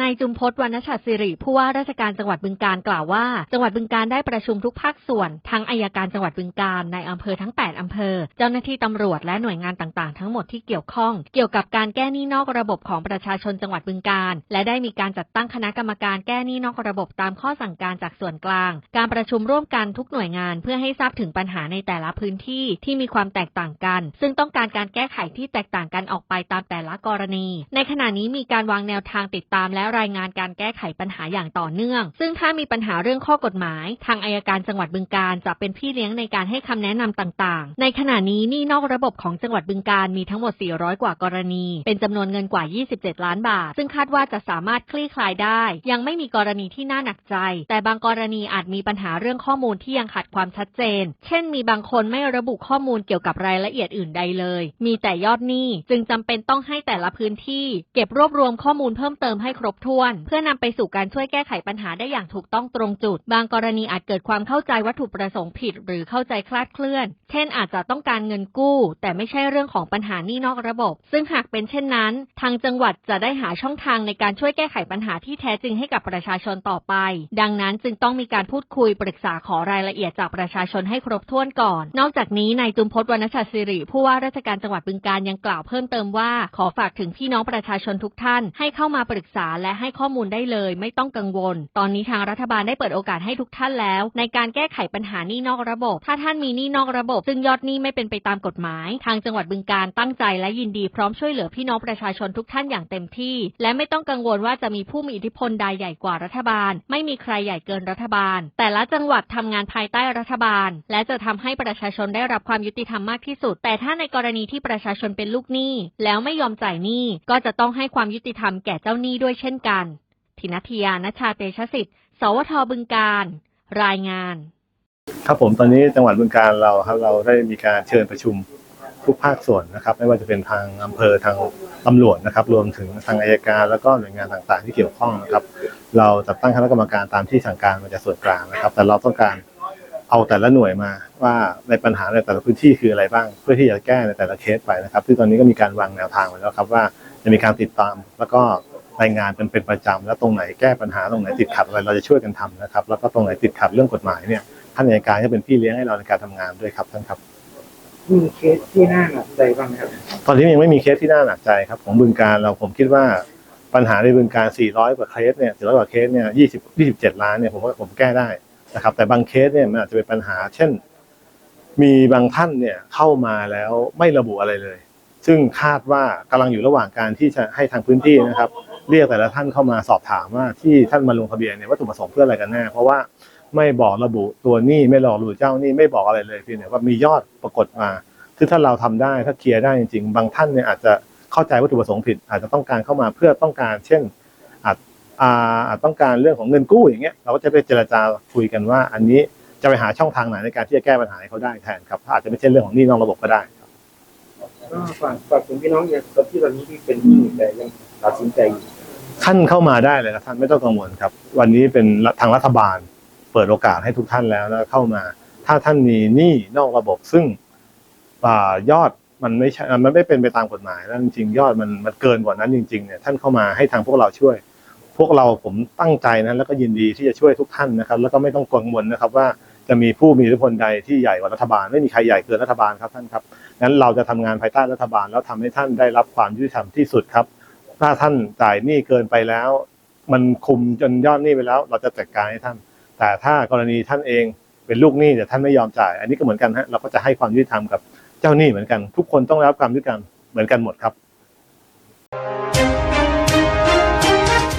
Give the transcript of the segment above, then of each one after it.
นายจุมพศวรรณชัดสิริผู้ว่าราชการจังหวัดบึงการกล่าวว่า จังหวัดบึงการได้ประชุมทุกภาคส่วน ทั้งอายการจังหวัดบึงการในอำเภอทั้ง 8 อำเภอ เจ้าหน้าที่ตำรวจและหน่วยงานต่างๆ ทั้งหมดที่เกี่ยวข้อง เกี่ยวกับการแก้หนี้นอกระบบของประชาชนจังหวัดบึงการ และได้มีการจัดตั้งคณะกรรมการแก้หนี้นอกระบบตามข้อสั่งการจากส่วนกลาง การประชุมร่วมกันทุกหน่วยงานเพื่อให้ทราบถึงปัญหาในแต่ละพื้นที่ที่มีความแตกต่างกัน ซึ่งต้องการการแก้ไขที่แตกต่างกันออกไปตามแต่ละกรณี ในขณะนี้มีการวางแนวทางติดตามและรายงานการแก้ไขปัญหาอย่างต่อเนื่อง ซึ่งถ้ามีปัญหาเรื่องข้อกฎหมาย ทางอายการจังหวัดบึงการจะเป็นพี่เลี้ยงในการให้คำแนะนำต่างๆ ในขณะนี้หนี้นอกระบบของจังหวัดบึงการมีทั้งหมด 400 กว่ากรณี เป็นจำนวนเงินกว่า 27 ล้านบาท ซึ่งคาดว่าจะสามารถคลี่คลายได้ ยังไม่มีกรณีที่น่าหนักใจ แต่บางกรณีอาจมีปัญหาเรื่องข้อมูลที่ยังขาดความชัดเจน เช่น มีบางคนไม่ระบุข้อมูลเกี่ยวกับรายละเอียดอื่นใดเลย มีแต่ยอดหนี้ จึงจำเป็นต้องให้แต่ละพื้นที่ เก็บรวบรวมข้อมูลเพิ่มเติมให้ครบถ้วน เพื่อนำไปสู่การช่วยแก้ไขปัญหาได้อย่างถูกต้องตรงจุด บางกรณีอาจเกิดความเข้าใจวัตถุประสงค์ผิด หรือเข้าใจคลาดเคลื่อน เช่น อาจจะต้องการเงินกู้ แต่ไม่ใช่เรื่องของปัญหานี่นอกระบบ ซึ่งหากเป็นเช่นนั้น ทางจังหวัดจะได้หาช่องทางในการช่วยแก้ไขปัญหาที่แท้จริงให้กับประชาชนต่อไป ดังนั้นจึงต้องมีการพูดคุยปรึกษาขอรายละเอียดจากประชาชนให้ครบถ้วนก่อน นอกจากนี้นายจุมพศวรรณชัดสิริผู้ว่าราชการจังหวัดบึงการยังกล่าวเพิ่มเติมว่า ขอฝากถึงพี่น้องประชาชนทุกท่านให้เข้ามาปรึกษาและให้ข้อมูลได้เลย ไม่ต้องกังวล ตอนนี้ทางรัฐบาลได้เปิดโอกาสให้ทุกท่านแล้ว ในการแก้ไขปัญหาหนี้นอกระบบ ถ้าท่านมีหนี้นอกระบบ ซึ่งยอดหนี้ไม่เป็นไปตามกฎหมาย ทางจังหวัดบึงการตั้งใจและยินดีพร้อมช่วยเหลือพี่น้องประชาชนทุกท่านอย่างเต็มที่ และไม่ต้องกังวลว่าจะมีผู้มีอิทธิพลใดใหญ่กว่ารัฐบาล ไม่มีใครใหญ่เกินรัฐบาล แต่ละจังหวัดทำงานภายใต้รัฐบาล และจะทำให้ประชาชนได้รับความยุติธรรมมากที่สุด แต่ถ้าในกรณีที่ประชาชนเป็นลูกหนี้ แล้วไม่ยอมจ่ายหนี้ก็จะต้องให้ความยุติธรรมแก่เจ้าหนี้ด้วยเช่นกันทินัทยานชชาเตชะสิทธิ์ สวทบึงการ รายงาน ครับผมตอนนี้จังหวัดบึงการเราครับเราได้มีการเชิญประชุมทุกภาคส่วนนะครับ ไม่ว่าจะเป็นทางอำเภอทางตำรวจนะครับ รวมถึงทางอายการ แล้วก็หน่วยงานต่างๆ ที่เกี่ยวข้องนะครับ เราจัดตั้งคณะกรรมการตามที่สั่งการมาจากส่วนกลางนะครับ แต่เราต้องการเอาแต่ละหน่วยมาว่าในปัญหาในแต่ละพื้นที่คืออะไรบ้าง เพื่อที่จะแก้ในแต่ละเคสไปนะครับ ซึ่งตอนนี้ก็มีการวางแนวทางไว้แล้วครับว่าจะมีการติดตามแล้วก็ รายงานเป็นเป็นประจำแล้วตรงไหนแก้ปัญหาตรงไหนติดขัดอะไรเราจะช่วยกันทำนะครับ แล้วก็ตรงไหนติดขัดเรื่องกฎหมายเนี่ยท่านอัยการก็เป็นพี่เลี้ยงให้เราในการทำงานด้วยครับท่านครับมีเคสที่น่าหนักใจบ้างไหมครับ ตอนนี้ยังไม่มีเคสที่น่าหนักใจครับ ของบึงการเราผมคิดว่าปัญหาในบึงการ 400 กว่าเคสเนี่ย400 กว่าเคสเนี่ย20 27 ล้านเนี่ยผมว่าผมแก้ได้นะครับ แต่บางเคสเนี่ยมันอาจจะเป็นปัญหา เช่น มีบางท่านเนี่ยเข้ามาแล้วไม่ระบุอะไรเลย ซึ่งคาดว่ากำลังอยู่ระหว่างการที่จะให้ทางพื้นที่นะครับ เรียกแต่ละท่านเข้ามาสอบถามว่าที่ท่านมาลงทะเบียนเนี่ยวัตถุประสงค์เพื่ออะไรกันแน่เพราะว่าไม่บอกระบุตัวหนี้ไม่บอกระบุเจ้าหนี้ไม่บอกอะไรเลยเพียงแต่ว่ามียอดปรากฏมาคือถ้าเราทำได้ถ้าเคลียร์ได้จริงๆ บางท่านเนี่ยอาจจะเข้าใจวัตถุประสงค์ผิด อาจจะต้องการเข้ามาเพื่อต้องการ เช่นอาจอาจต้องการเรื่องของเงินกู้อย่างเงี้ยเราก็จะไปเจรจาคุยกันว่า อันนี้จะไปหาช่องทางไหนในการที่จะแก้ปัญหาให้เขาได้แทนครับอาจจะไม่ใช่เรื่องของหนี้นอกระบบก็ได้ครับก็ฝากฝากถึงพี่น้องอย่างที่ตอนนี้ที่เป็นหนี้แต่ยังตัดสินใจอยู่ ท่านเข้ามาได้เลยครับท่านไม่ต้องกังวลครับ วันนี้เป็นทางรัฐบาลเปิดโอกาสให้ทุกท่านแล้วแล้วเข้ามา ถ้าท่านมีหนี้นอกระบบซึ่งยอดมันไม่ใช่มันไม่เป็นไปตามกฎหมาย แล้วจริงๆยอดมันมันเกินกว่านั้นจริงๆเนี่ยท่านเข้ามาให้ทางพวกเราช่วย พวกเราผมตั้งใจนะแล้วก็ยินดีที่จะช่วยทุกท่านนะครับ แล้วก็ไม่ต้องกังวลนะครับว่าจะมีผู้มีอิทธิพลใดที่ใหญ่กว่ารัฐบาล ไม่มีใครใหญ่เกินรัฐบาลครับท่านครับงั้นเราจะทำงานภายใต้รัฐบาล แล้วทำให้ท่านได้รับความยุติธรรมที่สุดครับ ถ้าท่านจ่ายหนี้เกินไปแล้ว มันคุมจนยอดหนี้ไปแล้ว เราจะจัดการให้ท่าน แต่ถ้ากรณีท่านเองเป็นลูกหนี้แต่ท่านไม่ยอมจ่าย อันนี้ก็เหมือนกันฮะเราก็จะให้ความยุติธรรมกับเจ้าหนี้เหมือนกัน ทุกคนต้องรับความยุติธรรมเหมือนกันหมดครับ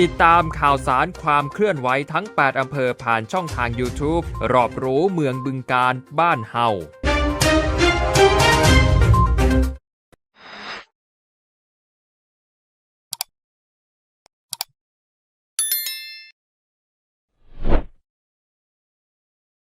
ติดตามข่าวสารความเคลื่อนไหวทั้ง 8 อำเภอผ่านช่องทาง YouTube รอบรู้เมืองบึงการบ้านเฮา